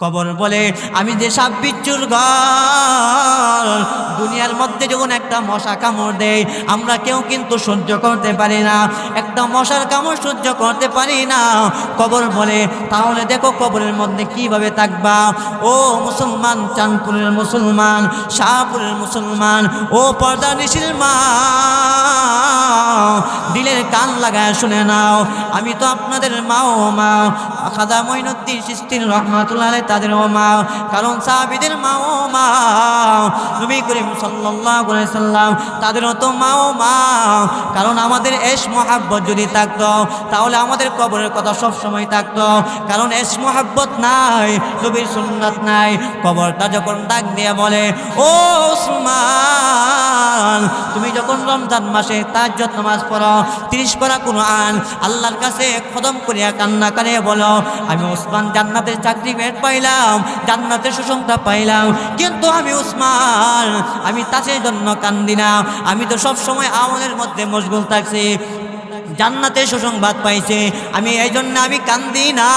কবর বলে, আমি যে সাপ বিচ্ছুর ঘর, দুনিয়ার মধ্যে যখন একটা মশা কামড় দেয়, আমরা কেউ কিন্তু সহ্য করতে পারি না। একটা মশার কামড় সহ্য করতে পারি না। কবর বলে, তাহলে দেখো কবরের মধ্যে কীভাবে থাকবা? ও মুসলমান, চাঁদপুরের মুসলমান, শাহপুরের মুসলমান, ও পর্দা নিশিল মা, দিলের কান লাগায় শুনে নাও। আমি তো আপনাদের মাও মা। খাদা মঈনুদ্দিন সিস্তিন রহমাতুল্লাহ আলাইহি তাদের ও মা, কারণ সাহাবীদের মাও মা, নবী করিম সাল্লাল্লাহু আলাইহি সাল্লাম তাদেরও তো মাও মা। কারণ আমাদের এস মহাব্বত যদি থাকতো, তাহলে আমাদের কবরের কথা সব সময় থাকতো। কারণ এশ মহাব্বত নাই, নবীর সুন্নাত নাই। কবরটা যখন ডাক দিয়ে বলে, ও উসমান, তুমি যখন রমজান মাসে তার যত নামাজ পড়ো, তিরিশ পারা কোনো আন আল্লাহর কাছে খদম করিয়া কান্না করে বলো, আমি উসমান জান্নাতের চাকরি বের পাইলাম জান্নাতের সুসংখ্যা পাইলাম। কিন্তু আমি উসমান, আমি তাদের জন্য কান্দি না। আমি তো সব সময় আমলের মধ্যে মশগুল থাকছি। জান্নাতে সুসংবাদ পাইছে। আমি এই জন্য আমি কান্দি না।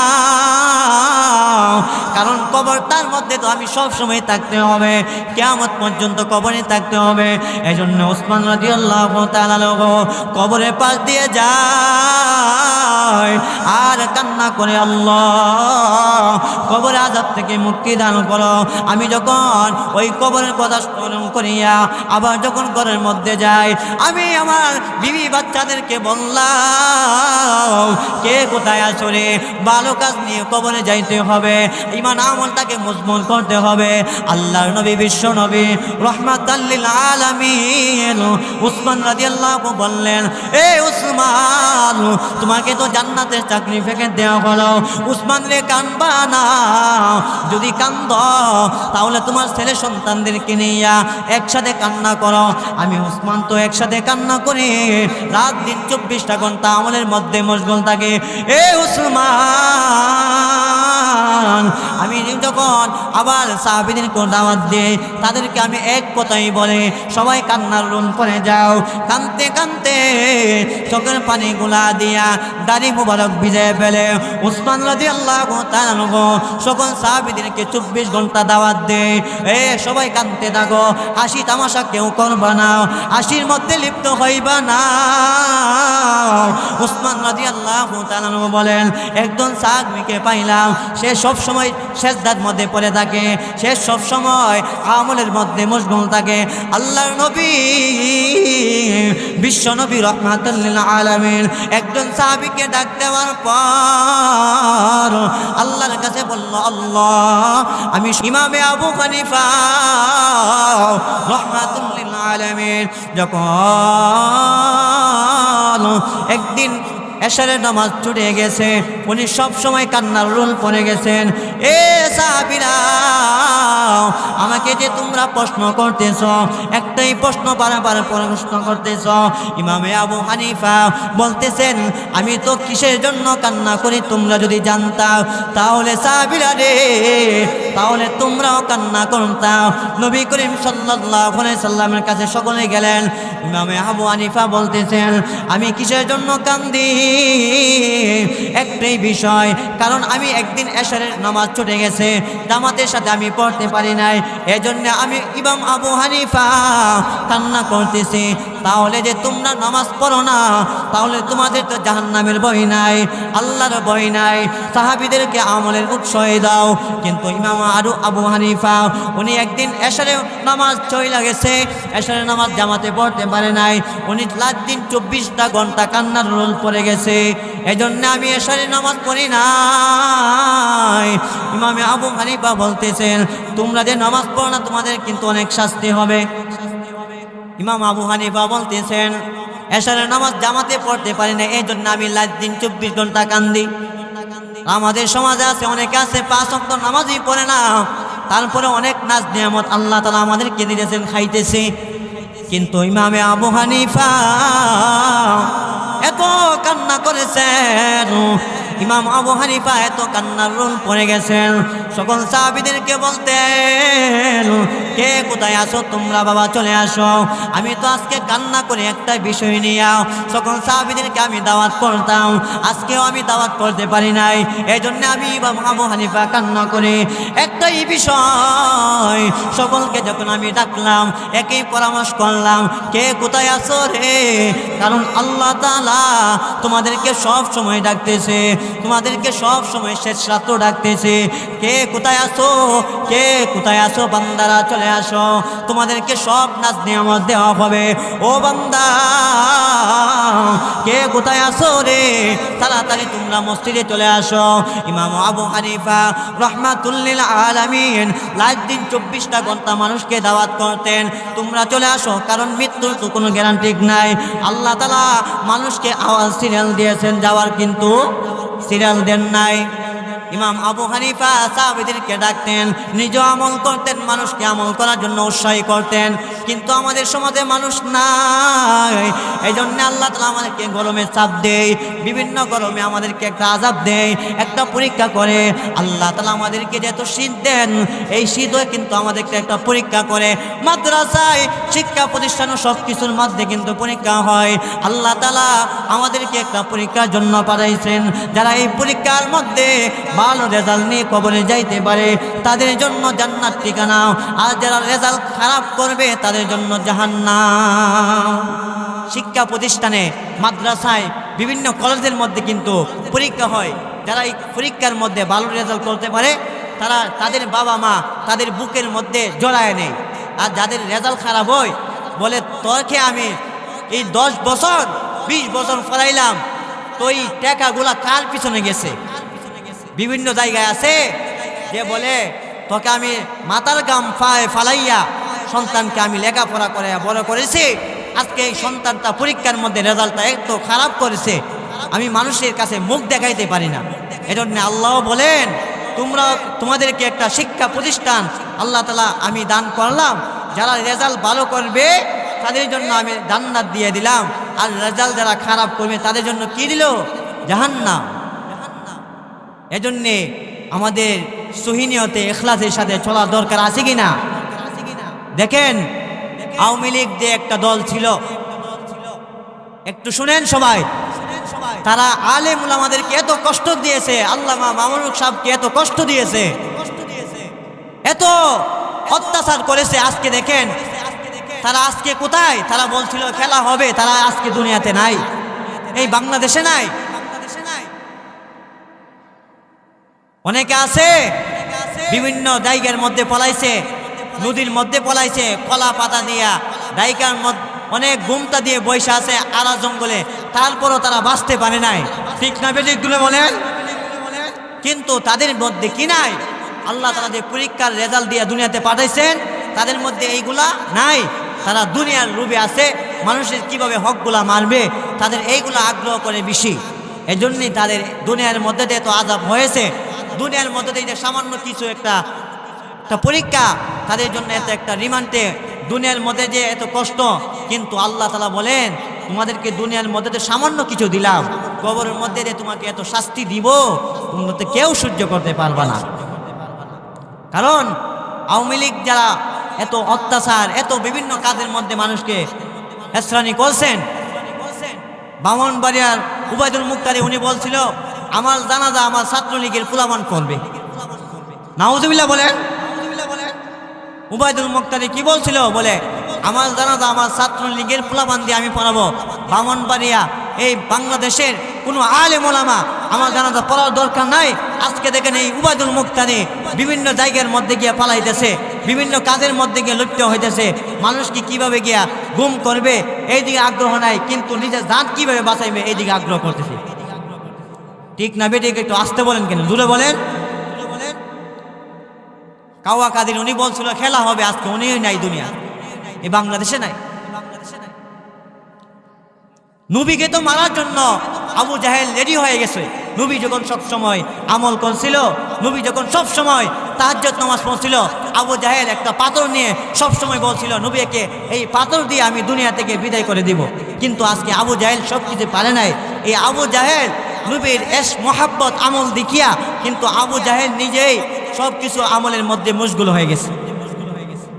কারণ কবর তার মধ্যে তো আমি সব সময় থাকতে হবে। কেমন পর্যন্ত কবরে থাকতে হবে। এই জন্য ওসমান রাজি আল্লাহ কবরে পাশ দিয়ে যায়। আর কান্না করে আল্লাহ। কবর আজাব থেকে মুক্তি দান করো। আমি যখন ওই কবরের কথা স্মরণ করিয়া আবার যখন ঘরের মধ্যে যাই, আমি আমার বিবি বাচ্চাদেরকে বললাম, কে কোথায় আসরে ভালো কাজ নিয়ে কবরে যাইতে হবে। ইমান আমলটাকে মজবুত করতে হবে। আল্লাহর নবী, বিশ্ব নবী রহমাত উসমান রাদিয়াল্লাহু বললেন, এ উসমান, তোমাকে তো জান্নাতের চাকরি ফেকে দেওয়া হলো। উসমান রে কানবা না। যদি কান্দ, তাহলে তোমার ছেলে সন্তানদেরকে নিয়ে একসাথে কান্না করো। আমি উসমান তো একসাথে কান্না করি। রাত দিন চব্বিশটা ঘণ্টা আমলের মধ্যে মশগুল থাকে। এ উসমান আবার সাহাবিদিন দাওয়াত দিই তাদেরকে আমি এক কথাই বলে, সবাই কান্নার রুম করে যাও। কানতে কানতে চোখের পানিগুলা দিয়া দাড়ি মুবারক ভিজে ফেলে। উসমান রাজি আল্লাহ সকল সাহাবিদেরকে চব্বিশ ঘণ্টা দাওয়াত দে এ সবাই কানতে থাকো, হাসি তামাশা কেউ করবা না, হাসির মধ্যে লিপ্ত হইবা না। উসমান রাজি আল্লাহ বলেন, একজন সাহাবিকে পাইলাম, সে সব সময় শেষদার মধ্যে পড়ে থাকে, সে সব সময় আমলের মধ্যে মশগুল থাকে। আল্লাহর নবী, বিশ্ব নবী রহমাতুল্লিল আলমিন একজন সাহাবিকে ডাক দেওয়ার পর আল্লাহর কাছে বলল, আল্লাহ, আমি ইমামে আবু হানিফা রহমাতুল্লিল আলমিন। যখন একদিন এশারের নামাজ ছুটে গেছে। উনি সব সময় কান্নার রোল পড়ে গেছেন। এ সাহাবিরা, আমাকে যে তোমরা প্রশ্ন করতেছ, একটাই প্রশ্ন বারবার প্রশ্ন করতেছ। ইমামে আবু হানিফা বলতেছেন, আমি তো কিসের জন্য কান্না করি তোমরা যদি জানতাম তাহলে সাহাবিরা রে, তাহলে তোমরাও কান্না করতাম নবী করিম সাল্লাহ সাল্লামের কাছে সকলে গেলেন। ইমামে আবু হানিফা বলতেছেন, আমি কিসের জন্য কান্দি? একটাই বিষয়, কারণ আমি একদিন এসরের নামাজ ছুটে গেছে, জামাতের সাথে আমি পড়তে পারি নাই, এজন্য আমি ইমাম আবু হানিফা কান্না করতেছি। তাহলে যে তোমরা নামাজ পড়ো না, তাহলে তোমাদের তো জাহান্নামের বই নাই, আল্লাহর বই নাই। সাহাবিদেরকে আমলের উৎসয় দাও। কিন্তু ইমাম আরু আবু হানিফা, উনি একদিন এশারে নামাজ চইলা গেছে। এশারে নামাজ জামাতে পড়তে পারে নাই। উনি লাখ দিন চব্বিশটা ঘণ্টা কান্নার রোল পড়ে গেছে। এজন্য আমি এশারে নামাজ পড়ি নাই। ইমামে আবু হানিফা বলতেছেন, তোমরা যে নামাজ পড়ো না, তোমাদের কিন্তু অনেক শাস্তি হবে। ইমাম আবু হানিফা বলতেছেন, এশারের নামাজ জামাতে পড়তে পারি না এই জন্য আমি লাখ দিন চব্বিশ ঘণ্টা কান্দি। আমাদের সমাজে আছে, অনেকে আছে, পাঁচ অক্ট নামাজই পড়ে না। তারপরে অনেক নাচ নিয়ামত আল্লাহ তালা আমাদেরকে দিয়েছেন, খাইতেছে। কিন্তু ইমামে আবু হানিফা এত কান্না করেছেন। ইমাম আবু হানিফা এত কান্নার রোল পড়ে গেছেন। সকল সাহাবিদেরকে বলতেন, কে কোথায় আসো তোমরা বাবা চলে আসো। আমি তো আজকে কান্না করে একটা বিষয় নিয়ে, সকল সাহাবিদেরকে আমি দাওয়াত করতাম আজকেও আমি দাওয়াত করতে পারি নাই। এই জন্য আমি ইমাম আবু হানিফা কান্না করে একটাই বিষয়, সকলকে যখন আমি ডাকলাম, একই পরামর্শ করলাম, কে কোথায় আসো রে? কারণ আল্লাহ তাআলা তোমাদেরকে সব সময় ডাকতেছে। তোমাদেরকে সব সময় শেষ রাত্র ডাকতেছে। কে কোথায় আসো কে কোথায় আসো বান্দারা, চলে আসো। তোমাদেরকে সব নাচ নিয়ামত দেওয়া হবে। ও বান্দা, কে কোথায় আসো রে? তাড়াতাড়ি তোমরা মসজিদে চলে আসো। ইমাম আবু হানিফা রহমাতুল্লিল আলামিন লাইট দিন চব্বিশটা ঘণ্টা মানুষকে দাওয়াত করতেন। তোমরা চলে আসো, কারণ মৃত্যুর তো কোনো গ্যারান্টি নাই। আল্লাহ তালা মানুষকে আওয়াজ সিরিয়াল দিয়েছেন, যাওয়ার কিন্তু সিরিয়াল দেন নাই। ইমাম আবু হানিফা সাহাবিদেরকে ডাকতেন, নিজ আমল করতেন, মানুষকে আমল করার জন্য উৎসাহী করতেন। কিন্তু আমাদের সমাজে মানুষ নাই। এই জন্য আল্লাহ তালা আমাদেরকে গরমে চাপ দেয়, বিভিন্ন গরমে আমাদেরকে একটা আজাব দেয়, একটা পরীক্ষা করে। আল্লাহ তালা আমাদেরকে যে এত শীত দেন, এই শীতও কিন্তু আমাদেরকে একটা পরীক্ষা করে। মাদ্রাসায় শিক্ষা প্রতিষ্ঠান সব কিছুর মধ্যে কিন্তু পরীক্ষা হয়। আল্লাহ তালা আমাদেরকে একটা পরীক্ষার জন্য পাঠাইছেন। যারা এই পরীক্ষার মধ্যে ভালো রেজাল্ট নিয়ে কবরে যাইতে পারে, তাদের জন্য জান্নাত ঠিকানা। আর যারা রেজাল্ট খারাপ করবে, তাদের জন্য জাহান্নাম। শিক্ষা প্রতিষ্ঠানে, মাদ্রাসায়, বিভিন্ন কলেজের মধ্যে কিন্তু পরীক্ষা হয়। যারা এই পরীক্ষার মধ্যে ভালো রেজাল্ট করতে পারে, তারা তাদের বাবা মা তাদের বুকের মধ্যে জড়ায় নেই আর যাদের রেজাল্ট খারাপ হয়, বলে তোরকে আমি এই দশ বছর, বিশ বছর ফলাইলাম, তো এই টাকাগুলা কার পিছনে গেছে? বিভিন্ন জায়গায় আছে, যে বলে, তোকে আমি মাতার গাম ফালাইয়া সন্তানকে আমি লেখাপড়া করে বড় করেছি। আজকে এই সন্তানটা পরীক্ষার মধ্যে রেজাল্টটা এত খারাপ করেছে, আমি মানুষের কাছে মুখ দেখাইতে পারি না। এজন্য আল্লাহ বলেন, তোমরা, তোমাদেরকে একটা শিক্ষা প্রতিষ্ঠান আল্লাহ তালা আমি দান করলাম। যারা রেজাল্ট ভালো করবে, তাদের জন্য আমি জান্নাত দিয়ে দিলাম। আর রেজাল্ট যারা খারাপ করবে, তাদের জন্য কি দিল? জাহান্নাম। এজন্যে আমাদের সহিনিয়তে এখলাসের সাথে চলা দরকার আছে কি না দেখেন, আওয়ামী লীগ যে একটা দল ছিল, একটু শুনেন সবাই, তারা আলেম আমাদেরকে এত কষ্ট দিয়েছে, আল্লামা মামুনুক সাহেবকে এত কষ্ট দিয়েছে, এত অত্যাচার করেছে আজকে দেখেন, তারা আজকে কোথায়? তারা বলছিল খেলা হবে, তারা আজকে দুনিয়াতে নাই, এই বাংলাদেশে নাই। অনেকে আছে, বিভিন্ন দায়িকার মধ্যে পলাইছে, নদীর মধ্যে পলাইছে, কলা পাতা দিয়া। ডাইকার মধ্যে অনেক গুমটা দিয়ে বৈশা আছে আড়া জঙ্গলে, তারপরও তারা বাঁচতে পারে নাই। ঠিক না বেদিকগুলো বলেন? কিন্তু তাদের মধ্যে কি নাই? আল্লাহ তারা যে পরীক্ষার রেজাল্ট দিয়ে দুনিয়াতে পাঠাইছেন, তাদের মধ্যে এইগুলা নাই। তারা দুনিয়ার রূপে আছে, মানুষের কীভাবে হকগুলা মারবে তাদের এইগুলা আগ্রহ করে বেশি। এজন্যই তাদের দুনিয়ার মধ্যে এত আজাব হয়েছে। দুনিয়ার মধ্যে যে সামান্য কিছু একটা একটা পরীক্ষা, তাদের জন্য এত একটা রিমান্ডে দুনিয়ার মধ্যে যে এত কষ্ট, কিন্তু আল্লাহ তালা বলেন, তোমাদেরকে দুনিয়ার মধ্যে সামান্য কিছু দিলাম, কবরের মধ্যে যে তোমাকে এত শাস্তি দিব, তোমরা কেউ সহ্য করতে পারবা না। কারণ আওয়ামী লীগ যারা এত অত্যাচার, এত বিভিন্ন কাজের মধ্যে মানুষকে হেসরানি করছেন, বামনবাড়িয়ার উবায়দুল মুক্তারি উনি বলছিল আমার জানাজা আমার ছাত্রলীগের ফুলামান করবে। নাউজুবিল্লাহ বলেন উবায়দুল মুক্তারি কি বলছিল? বলে, আমার জানাজা আমার ছাত্রলীগের ফুলামান দিয়ে আমি পড়াবো। বামনবাড়িয়া, এই বাংলাদেশের কোনো আলে মোলামা আমার জানাজা পড়ার দরকার নাই। আজকে দেখেন এই উবায়দুল মুক্তারি বিভিন্ন জায়গার মধ্যে গিয়ে পালাইতেছে, বিভিন্ন কাজের মধ্যে গিয়ে লিপ্ত হইতেছে। মানুষকে কীভাবে গিয়া গুম করবে? এই দিকে আগ্রহ নাই, কিন্তু নিজের জাত কীভাবে বাঁচাইবে? এই দিকে আগ্রহ করতেছে। ঠিক না বেটিকে একটু আসতে বলেন কেন? দূরে বলেন। কাওয়া কাদির উনি বলছিল, খেলা হবে আজকে। উনি নাই দুনিয়া। এ বাংলাদেশে নাই। নবীকে তো মারার জন্য আবু জাহেল রেডি হয়ে গেছে। নবী যখন সব সময় আমল করছিল, নবী যখন সব সময় তাহাজ্জত নামাজ পড়ছিল, আবু জাহেল একটা পাথর নিয়ে সব সময় বলছিল, নবীকে এই পাথর দিয়ে আমি দুনিয়া থেকে বিদায় করে দিব। কিন্তু আজকে আবু জাহেল সব কিছু পারে নাই। এই আবু জাহেল নবীর এস মোহাব্বত আমল দেখিয়া কিন্তু আবু জাহেদ নিজেই সব কিছু আমলের মধ্যে মুশগুল হয়ে গেছে।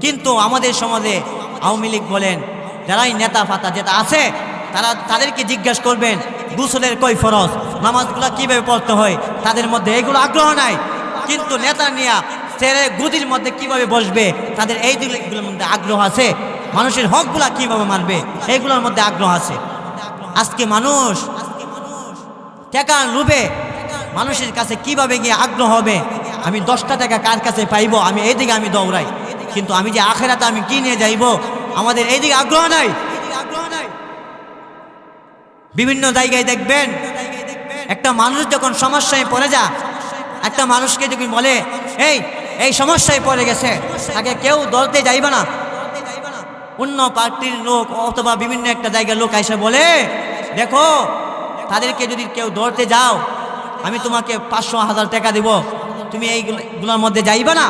কিন্তু আমাদের সমাজে আওয়ামী লীগ বলেন, যারাই নেতা ফাতা যেটা আছে, তারা তাদেরকে জিজ্ঞাসা করবেন, গুসলের কই ফরজ? নামাজগুলো কীভাবে পড়তে হয়? তাদের মধ্যে এগুলো আগ্রহ নাই। কিন্তু নেতা নিয়া ছেড়ে গুদির মধ্যে কীভাবে বসবে? তাদের এই দিকগুলোর মধ্যে আগ্রহ আছে। মানুষের হকগুলা কীভাবে মানবে? এইগুলোর মধ্যে আগ্রহ আছে। আজকে মানুষ টাকা লুবে, মানুষের কাছে কীভাবে গিয়ে আগ্রহ হবে? আমি দশটা টাকা কার কাছে পাইব? আমি এইদিকে আমি দৌড়াই। কিন্তু আমি যে আখেরাতে আমি কি নিয়ে যাইব? আমাদের এইদিকে আগ্রহ নাই। বিভিন্ন জায়গায় দেখবেন, একটা মানুষ যখন সমস্যায় পড়ে যা একটা মানুষকে যদি বলে, এই এই সমস্যায় পড়ে গেছে। তাকে কেউ দলতে যাইবে না। অন্য পার্টির লোক অথবা বিভিন্ন একটা জায়গার লোক এসে বলে, দেখো তাদেরকে যদি কেউ ধরতে যাও, আমি তোমাকে পাঁচশো হাজার টাকা দিব। তুমি এইগুলোর মধ্যে যাইবে না।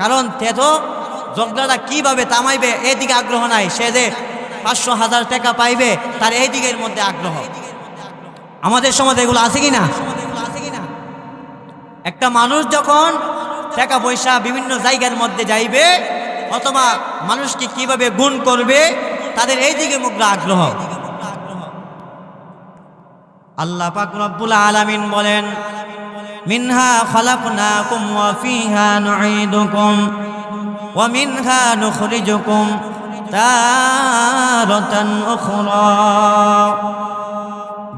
কারণ তে তো কীভাবে তামাইবে এদিকে আগ্রহ নাই। সে যে পাঁচশো হাজার টাকা পাইবে, তার এই দিকের মধ্যে আগ্রহ। আমাদের সমাজে এগুলো আছে কি না একটা মানুষ যখন টাকা পয়সা বিভিন্ন জায়গার মধ্যে যাইবে, অথবা মানুষকে কীভাবে গুণ করবে, তাদের এই দিকে মুগ্ধ আগ্রহ। আল্লাহ পাক রব্বুল আলামিন বলেন, মিনহা খালাকনাকুম ওয়া ফিহা নুঈদুকুম ওয়া মিনহা নুখরিজুকুম তারাতান উখরা।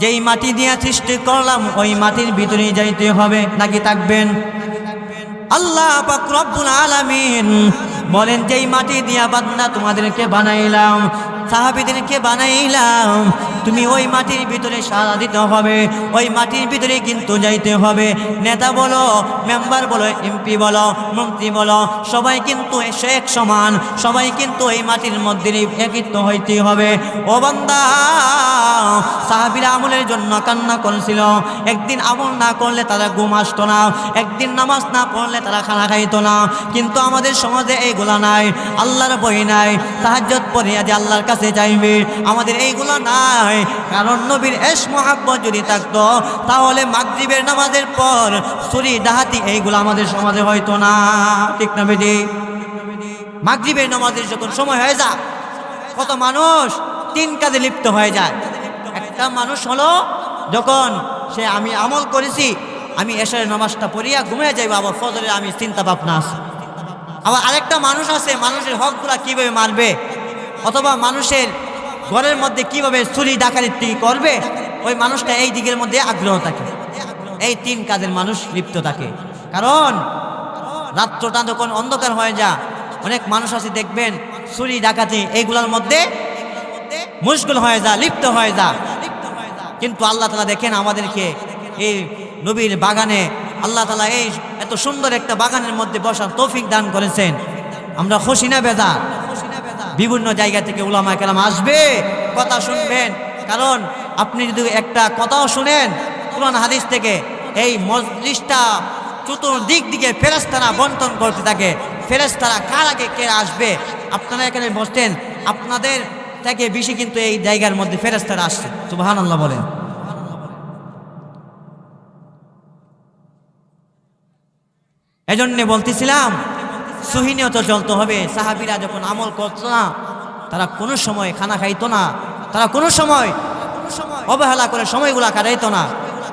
যেই মাটি দিয়া সৃষ্টি করলাম, ওই মাটির ভিতরে যাইতে হবে, নাকি থাকবেন? আল্লাহ পাক রব্বুল আলামিন বলেন, যেই মাটি দিয়া বাদনা তোমাদেরকে বানাইলাম, সাহাবিদেরকে বানাইলাম, তুমি ওই মাটির ভিতরে সারা দিতে হবে, ওই মাটির ভিতরে কিন্তু যাইতে হবে। নেতা বলো, মেম্বার বলো, এমপি বলো, মন্ত্রী বলো, সবাই কিন্তু এসে এক সমান, সবাই কিন্তু এই মাটির মধ্যে একত্র হইতে হবে। ও বান্দা, সাহাবিরা আমলের জন্য কান্না করেছিল। একদিন আমল না করলে তারা ঘুম আসতো না, একদিন নামাজ না পড়লে তারা খানা খাইতো না। কিন্তু আমাদের সমাজে এইগুলা নাই, আল্লাহর বই নাই সাহায্যত পড়িয়া যে আল্লাহর কাছে চাইবে আমাদের এইগুলো নাই। কারণ নবীর এস মহাব্বত যদি থাকতো, তাহলে মাগরিবের নামাজের পর চুরি ডাহাতি এইগুলো আমাদের সমাজে হয়তো না। ঠিক না বেদি মাগরিবের নামাজের যখন সময় হয়ে যা কত মানুষ তিন কাজে লিপ্ত হয়ে যায়। একটা মানুষ হলো যখন সে আমি আমল করেছি, আমি এসের নামাজটা পড়িয়া ঘুমিয়ে যাইব, আবার ফজরে আমি চিন্তা ভাবনা আছে। আবার আরেকটা মানুষ আছে, মানুষের হকগুলা কীভাবে মারবে অথবা মানুষের ঘরের মধ্যে কীভাবে চুরি ডাকাতি করবে? ওই মানুষটা এই দিকের মধ্যে আগ্রহ থাকে। এই তিন কাজের মানুষ লিপ্ত থাকে। কারণ রাত্রটা যখন অন্ধকার হয়ে যা অনেক মানুষ আছে, দেখবেন চুরি, ডাকাতি এইগুলোর মধ্যে মুশগুল হয়ে যা লিপ্ত হয়ে যা কিন্তু আল্লাহ তালা দেখেন আমাদেরকে, এই নবীর বাগানে আল্লাহ তালা এই এত সুন্দর একটা বাগানের মধ্যে বসার তৌফিক দান করেছেন। আমরা খুশি না বেদা বিভিন্ন জায়গা থেকে উলামা কেরাম আসবে, কথা শুনবেন। কারণ আপনি যদি একটা কথাও শুনেন, কোরআন হাদিস থেকে এই মজলিসটা চতুর্দিক দিকে ফেরেস্তারা বন্টন করতে থাকে। ফেরেস্তারা কার আগে কে আসবে? আপনারা এখানে বসতেন, আপনাদের থেকে বেশি কিন্তু এই জায়গার মধ্যে ফেরেস্তারা আসছে। সুবাহান আল্লাহ বলেন। এজন্যে বলতেছিলাম সুহিনিয়ত চলতে হবে। সাহাবিরা যখন আমল করতো না, তারা কোনো সময় খানা খাইতো না, তারা কোনো সময় অবহেলা করে সময়গুলা কাটাইতো না।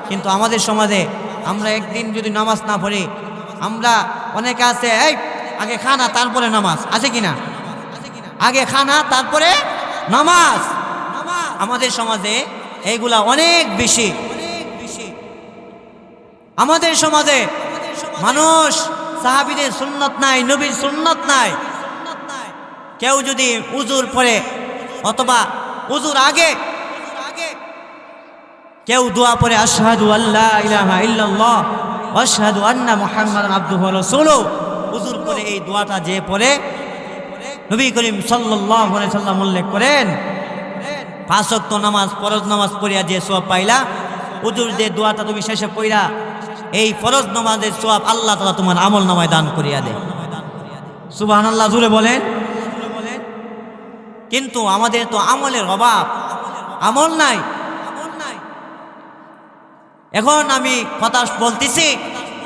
কিন্তু আমাদের সমাজে আমরা একদিন যদি নামাজ না পড়ি, আমরা অনেকে আছে, এই, আগে খানা তারপরে নামাজ। আছে কি না? আগে খানা তারপরে নামাজ। আমাদের সমাজে এইগুলা অনেক বেশি। আমাদের সমাজে মানুষ, সাহাবিদের সুন্নত নাই, নবীর সুন্নত নাই। কেউ যদি উজুর পরে অথবা উজুর আগে, কেউ দোয়া পরে, আশহাদু আল্লাহ ইলাহা ইল্লাল্লাহ আশহাদু আন্না মুহাম্মাদান আবদুহু ওয়া উজুর পরে এই দোয়াটা যে পড়ে নবী করিম সাল্লাল্লাহু আলাইহি সাল্লাম উল্লেখ করেন, পাঁচ ওয়াক্ত নামাজ, ফরজ নামাজ পড়িয়া যে সওয়াব পাইলা, উজুর যে দোয়াটা তুমি শেষে পড়িলা এই ফরজ নামাজের সওয়াব আল্লাহ তালা তোমার আমল নামায় দান করিয়া দেয়। সুবহানাল্লাহ জুড়ে বলেন। কিন্তু আমাদের তো আমলের অভাব। আমল নাই। এখন আমি কথা বলতেছি,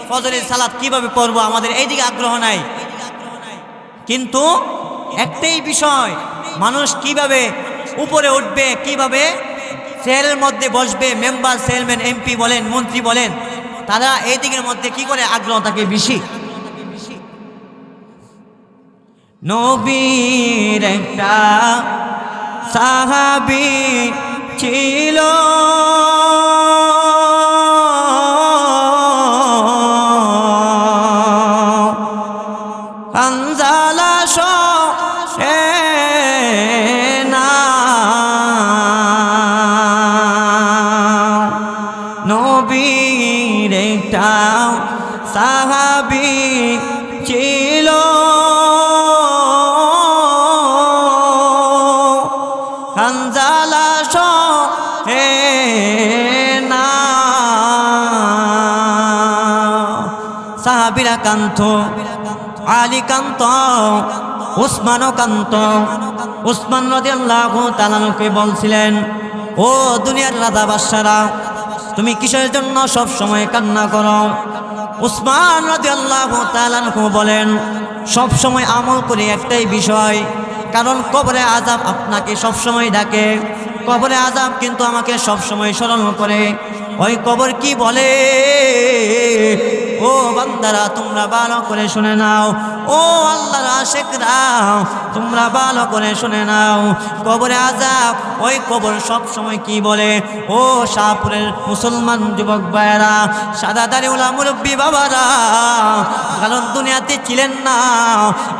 ফজরের সালাদ কীভাবে পড়ব আমাদের এইদিকে আগ্রহ নাই। কিন্তু একটাই বিষয়, মানুষ কীভাবে উপরে উঠবে, কীভাবে চেয়ারের মধ্যে বসবে, মেম্বার চেয়ারম্যান এমপি বলেন, মন্ত্রী বলেন তারা এই দিকের মধ্যে কি করে আগ্রহ থাকে বেশি? নবীর একটা সাহাবি ছিল। নবীর একটা সাহাবি ছিল। কাঞ্জালা সে না। সাহাবিরা কান্ত, আলী কান্ত, উসমানও কান্ত। উসমান তাআলাকে বলছিলেন, ও দুনিয়ার রাজা বাদশারা তুমি কিসের জন্য সব সময় কান্না করো? উসমান রাদিয়াল্লাহু তাআলাকে বলেন, সব সময় আমল করি একটাই বিষয়, কারণ কবরে আজাব আপনাকে সব সময় ডাকে। কবরে আজাব কিন্তু আমাকে সব সময় স্মরণ করে। ওই কবর কি বলে? ও বান্দারা, তোমরা ভালো করে শুনে নাও। ও আল্লাহর আশেকরা, তোমরা ভালো করে শুনে নাও। কবরে আজাব ওই কবর সব সময় কি বলে? ও শাহপুরের মুসলমান যুবক ভাইয়েরা, সাদা দাড়ি ওলা মুরব্বী বাবারা কারণ দুনিয়াতে ছিলেন না।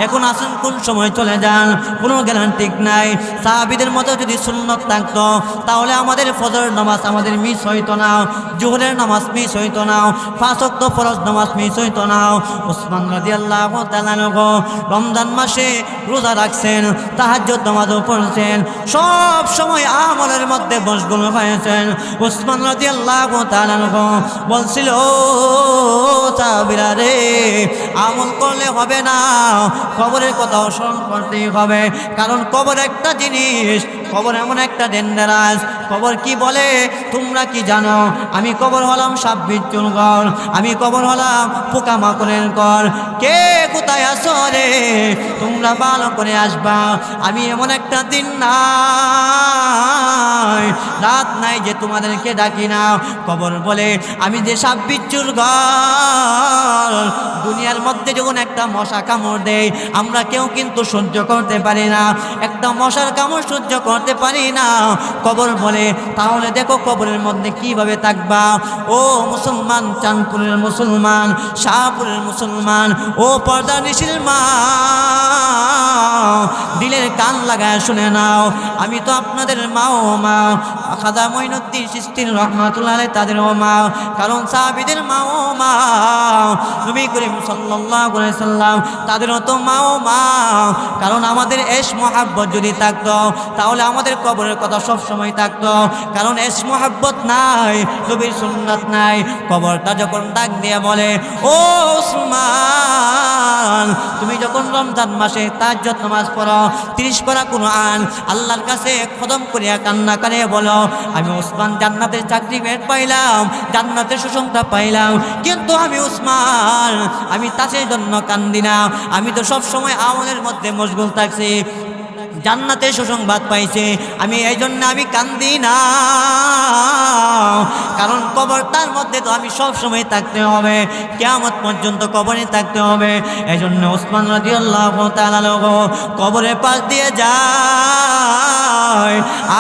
এখন আসুন, কোন সময় চলে যান? কোনো গ্যারান্টি নাই। সাহাবিদের মতো যদি সুন্নত থাকতো, তাহলে আমাদের ফজর নামাজ আমাদের মিস হইতো না। জোহরের নামাজ মিস হইতো না। ফাঁসক্ত ফরজ নামাজ মিস হইতো না। ওসমান রাজি আল্লাহ রমজান মাসে রোজা রাখছেন তাহাজ্য নামাজও পড়ছেন, সব সময় আমলের মধ্যে বসগুলো হয়েছেন। উসমান রাজি আল্লাহ বলছিল, "ও রে, আমল করলে হবে না। কবরের কথা স্মরণ করতেই হবে। কারণ কবর একটা জিনিস কবর এমন একটা ডেন্ডারাস কবর কি বলে? তোমরা কি জানো? আমি কবর হলাম বিচ্ছুর ঘর আমি কবর হলাম পোকামাকড়ের ঘর কে কোথায় আসো রে? তোমরা ভালো করে আসবা। আমি এমন একটা দিন নাই, রাত নাই যে তোমাদেরকে ডাকি না। কবর বলে, আমি যে বিচ্ছুর ঘর দুনিয়ার মধ্যে যখন একটা মশা কামড় দেয়, আমরা কেউ কিন্তু সহ্য করতে পারি না। একটা মশার কামড় সহ্য করতে পারি না। কবর বলে, তাহলে দেখো কবরের মধ্যে কীভাবে থাকবা। ও মুসলমান, চাঁদপুরের মুসলমান, শাহপুরের মুসলমান, ও পর্দা নিশিল মা, দিলের কান লাগায় শুনে নাও। আমি তো আপনাদের মাও মা খাদা মঈনুদ্দিন সৃষ্টির রহমাতুল্লাহ আলাইহি তাদের ও মা, কারণ সাহাবিদের মা ও মা, নবী করিম আলাইহি সাল্লাম তাদেরও তো মা ও মা, কারণ আমাদের এশ মহাব্বত যদি থাকতো, তাহলে আমাদের কবরের কথা সব সময় থাকতো। কারণ এশ মহাব্বত নাই, নবীর সুন্নাত নাই। কবরটা যখন ডাক দিয়ে বলে, ও উসমান তুমি যখন রমজান মাসে তাজ্জত নামাজ পড়ো, তিরিশ পারা কোনো আন আল্লাহর কাছে খদম করিয়া কান্না করে বলো, আমি উসমান জান্নাতের চাকরি বের পাইলাম, জান্নাতের সুসংখ্যা পাইলাম। কিন্তু আমি উসমান আমি তাদের জন্য কান্দি না। আমি তো সব সময় আমলের মধ্যে মশগুল থাকছি। জান্নাতের সুসংবাদ পাইছে। আমি এই জন্য আমি কান্দি না। কারণ কবরটার মধ্যে তো আমি সব সময় থাকতে হবে। কেমন পর্যন্ত কবরে থাকতে হবে। এই জন্য ওসমান রাজি আল্লাহ কবরের পাশ দিয়ে যায়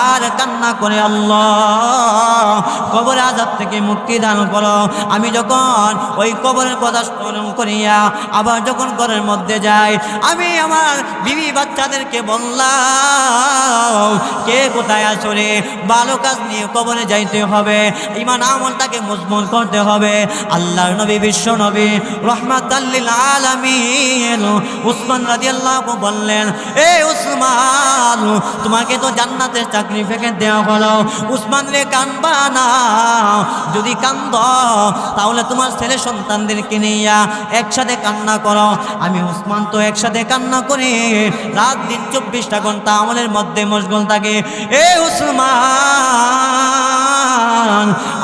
আর কান্না করে আল্লাহ। কবর আজাদ থেকে মুক্তি দান করো। আমি যখন ওই কবরের কথা স্মরণ করিয়া আবার যখন ঘরের মধ্যে যাই, আমি আমার বিবি বাচ্চাদেরকে বললাম কে কোথায় আসরে ভালো কাজ নিয়ে কবরে যাইতে হবে। ইমান আমলটাকে মজবুত করতে হবে। আল্লাহর নবী, বিশ্ব নবী রহমাত আলামিন। উসমান রাদিয়াল্লাহু বললেন, এ উসমান, তোমাকে তো জান্নাতের চাকরি ফেকে দেওয়া হলো। উসমান রে কানবা না। যদি কান্দ, তাহলে তোমার ছেলে সন্তানদেরকে নিয়া একসাথে কান্না করো। আমি উসমান তো একসাথে কান্না করি। রাত দিন চব্বিশটা ঘণ্টা আমলের মধ্যে মশগুল থাকে। এ উসমান,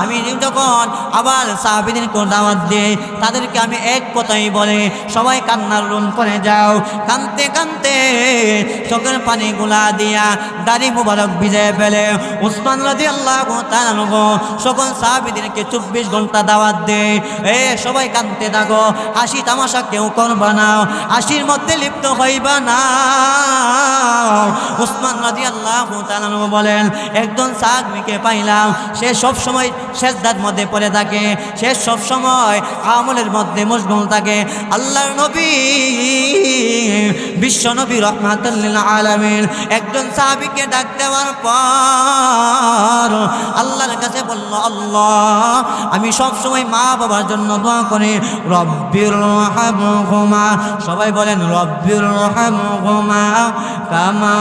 আমি যখন আবার সাহাবিদিনকে দাওয়াত দিই, তাদেরকে আমি এক কথাই বলে, সবাই কান্নার রুম করে যাও, কানতে কানতে চোখের পানি গুলা দিয়া দাড়ি মুবারক ভিজে ফেলে। উসমান রাজি আল্লাহ সকল সাহাবিদিনকে চব্বিশ ঘণ্টা দাওয়াত দে এ সবাই কানতে থাকো, হাসি তামাশা কেউ করবা না, হাসির মধ্যে লিপ্ত হইবা না। উসমান রাজি আল্লাহ বলেন, একজন সাহাবিকে পাইলাম, সে সব সময় শেষদার মধ্যে পড়ে থাকে, সে সব সময় আমলের মধ্যে মশগুল থাকে। আল্লাহর নবী, বিশ্ব নবী রহমাতুল্লিল আলমিন একজন সাহাবিকে ডাক দেওয়ার পর আল্লাহর কাছে বলল, আল্লাহ, আমি সব সময় মা বাবার জন্য দোয়া করি, রব্বির রহমহুমা। সবাই বলেন, রব্বির রহমহুমা কামা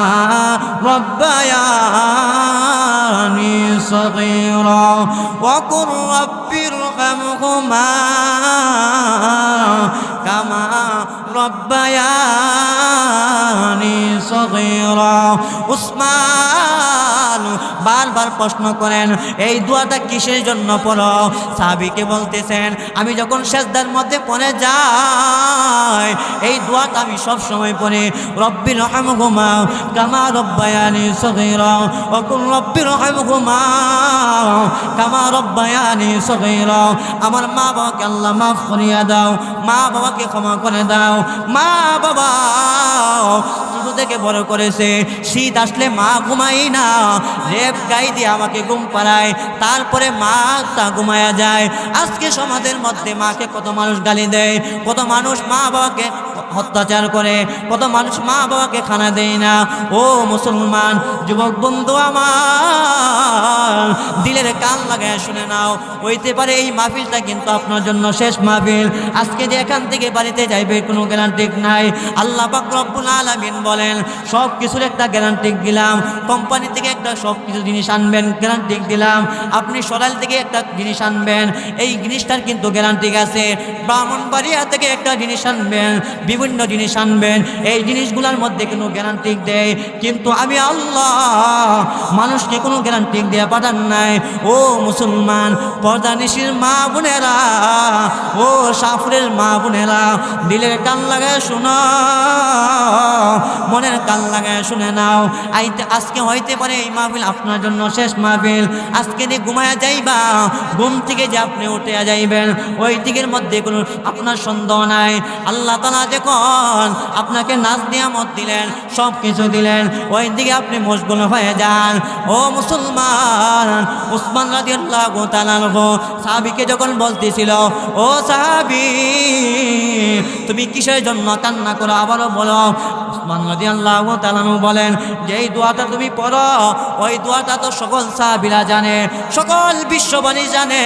بياني صغيرا وقل رب ارحمهما كما ربياني صغيرا. عثمان বারবার প্রশ্ন করেন, এই দোয়াটা কিসের জন্য পড়ো? সাহাবিকে বলতেছেন, আমি যখন শেষদার মধ্যে পড়ে যাই, এই দোয়াটা আমি সব সময় পড়ি। রব্বির রহমহুমা কামা রব্বায়ানি সগীরা ওকুল রব্বির রহমহুমা কামা রব্বায়ানি সগীরা। আমার মা বাবাকে আল্লাহ মাফ করিয়া দাও, মা বাবাকে ক্ষমা করে দাও, মা বাবা থেকে বড় করেছে। শীত আসলে মা ঘুমাই না। রেপ গাই দিয়ে আমাকে ঘুম পাড়ায়। তারপরে মা তা ঘুমায়া যায়। আজকে সমাজের মধ্যে মাকে কত মানুষ গালি দেয়, কত মানুষ মা বাবাকে অত্যাচার করে। কত মানুষ মা বাবাকে খানা দেয় না। ও মুসলমান, যুবক বন্ধু আমার, দিলের কান লাগায় শুনে নাও। হইতে পারে এই মাহফিলটা কিন্তু আপনার জন্য শেষ মাহফিল। আজকে যে এখান থেকে বাড়িতে যাইবে কোনো গ্যারান্টি নাই। আল্লাহ পাক আলামিন বলেন সব কিছুর একটা গ্যারান্টি দিলাম। কোম্পানি থেকে একটা সব কিছু জিনিস আনবেন গ্যারান্টি দিলাম। আপনি সরাইল থেকে একটা জিনিস আনবেন। এই জিনিসটার কিন্তু গ্যারান্টি আছে। ব্রাহ্মণবাড়িয়া থেকে একটা জিনিস আনবেন। বিভিন্ন জিনিস আনবেন, এই জিনিসগুলোর মধ্যে কোনো গ্যারান্টি দেয়। কিন্তু আমি আল্লাহ, মানুষকে কোনো গ্যারান্টি দিয়ে পাঠান নাই। ও মুসলমান, পর্দা নিশির মা বোনেরা, ও সাফরের মা বোনেরা, দিলের কান লাগায় শোনা, মনের কান লাগায় শুনে নাও। আইতে, আজকে হইতে পারে এই মাহফিল আপনার জন্য শেষ মাহফিল। আজকে দিয়ে ঘুমায়া যাইবা, ঘুম থেকে যে আপনি উঠে যাইবেন, ওই দিকের মধ্যে কোনো আপনার সন্দেহ নাই। আল্লাহ তালা যখন আপনাকে নাচ নিয়ামত দিলেন সব কিছু দিলেন, ওই দিকে আপনি মশগুল হয়ে যান। ও মুসলমান, উসমান রাজি আল্লাহ সাহাবিকে যখন বলতেছিল, ও সাহাবি, তুমি কিসের জন্য কান্না করো? আবারও বলো। উসমান রাজি আল্লাহ তালানু বলেন, যেই দোয়াটা তুমি পড়ো, ওই দোয়াটা তো সকল সাহাবিরা জানে, সকল বিশ্ববাণী জানে।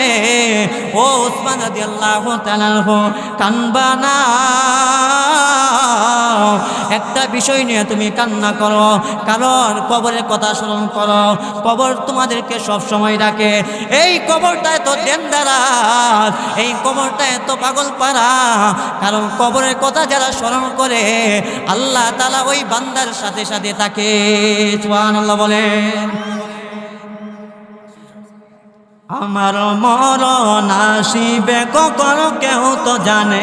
ও উসমান রাজি আল্লাহ তালানু কানবা না। একটা বিষয় নিয়ে তুমি কান্না করো, কারণ কবরের কথা স্মরণ করো। কবর তোমাদেরকে সব সময় ডাকে, এই কবরটা এত ডেন্ডারাস এই কবরটা এত পাগল পারা কারণ কবরের কথা যারা স্মরণ করে, আল্লাহ তালা ওই বান্দার সাথে সাথে তাকে আল্লাহ বলেন। আমার মরণ আসিবে, কখন কেউ তো জানে।